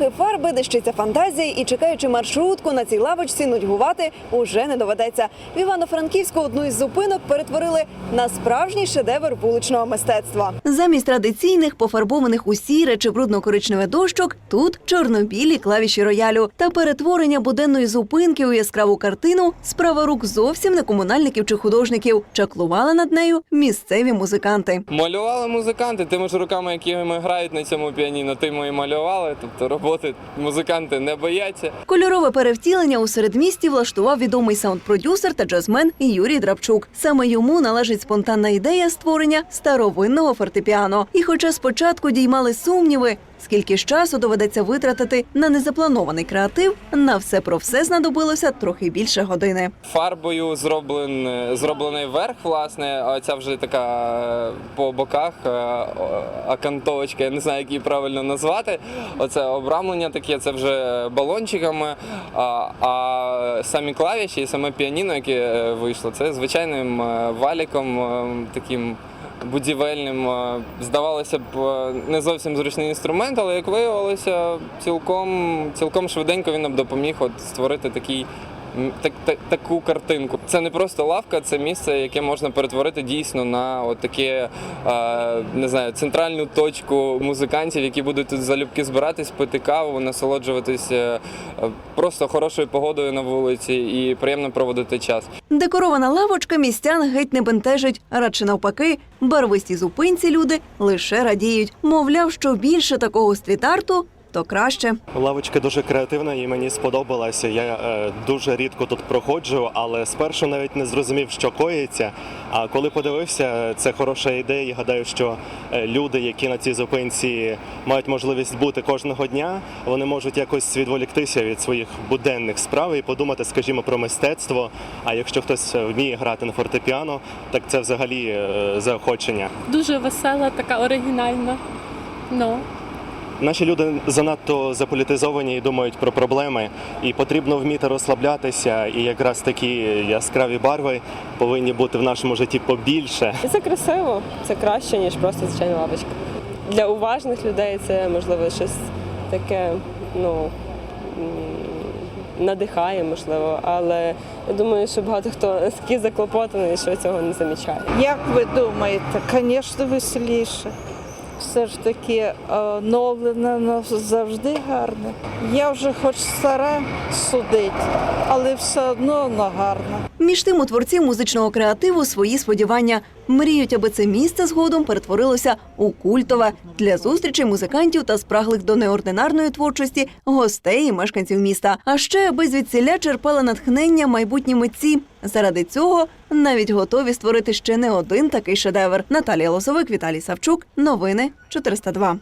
Трохи фарби, дещиться фантазії і чекаючи маршрутку на цій лавочці нудьгувати уже не доведеться. В Івано-Франківську одну із зупинок перетворили на справжній шедевр вуличного мистецтва. Замість традиційних пофарбованих у сіре чи брудно-коричневе дощок, тут чорно-білі клавіші роялю та перетворення буденної зупинки у яскраву картину справа рук зовсім не комунальників чи художників. Чаклували над нею місцеві музиканти. Малювали музиканти тими ж руками, якими грають на цьому піаніно, тими і малювали. Тобто роботи музиканти не бояться. Кольорове перевтілення у середмісті влаштував відомий саунд-продюсер та джазмен Юрій Драбчук. Саме йому належить спонтанна ідея створення старовинного фортепіано. І хоча спочатку діймали сумніви, скільки ж часу доведеться витратити на незапланований креатив, на все про все знадобилося трохи більше години. Фарбою зроблен, зроблений верх, власне, а ця вже така е, по боках е, акантовочка, я не знаю, як її правильно назвати. Оце обрамлення таке, це вже балончиками. А, а самі клавіші і саме піаніно, яке е, вийшло, це звичайним е, валіком е, таким. Будівельним Е, здавалося б е, не зовсім зручний інструмент, але як виявилося, цілком цілком швиденько він нам допоміг от створити такий так, так, таку картинку. Це не просто лавка, це місце, яке можна перетворити дійсно на от таке, не знаю, центральну точку музикантів, які будуть тут залюбки збиратись, пити каву, насолоджуватись е, е, просто хорошою погодою на вулиці і приємно проводити час. Декорована лавочка містян геть не бентежить, радше навпаки, барвисті зупинці люди лише радіють. Мовляв, що більше такого стріт-арту, то краще. Лавочка дуже креативна і мені сподобалася. Я е, дуже рідко тут проходжу, але спершу навіть не зрозумів, що коїться. А коли подивився, це хороша ідея. Я гадаю, що е, люди, які на цій зупинці мають можливість бути кожного дня, вони можуть якось відволіктися від своїх буденних справ і подумати, скажімо, про мистецтво. А якщо хтось вміє грати на фортепіано, так це взагалі е, заохочення. дуже весела, така оригінальна. Ну, Наші люди занадто заполітизовані і думають про проблеми, і потрібно вміти розслаблятися. І якраз такі яскраві барви повинні бути в нашому житті побільше. І це красиво, це краще, ніж просто звичайна лавочка. Для уважних людей це можливо щось таке, ну надихає, можливо, але я думаю, що багато хто такий заклопотаний, що цього не замічає. Як ви думаєте, звісно, веселіше. Все ж таки е, оновлене завжди гарне. Я вже хоч стара судить, але все одно воно гарне. Між тим у творці музичного креативу свої сподівання мріють, аби це місце згодом перетворилося у культове для зустрічей музикантів та спраглих до неординарної творчості гостей і мешканців міста. А ще аби звідсіля черпали натхнення майбутні митці. Заради цього навіть готові створити ще не один такий шедевр. Наталія Лосовик, Віталій Савчук. Новини 402.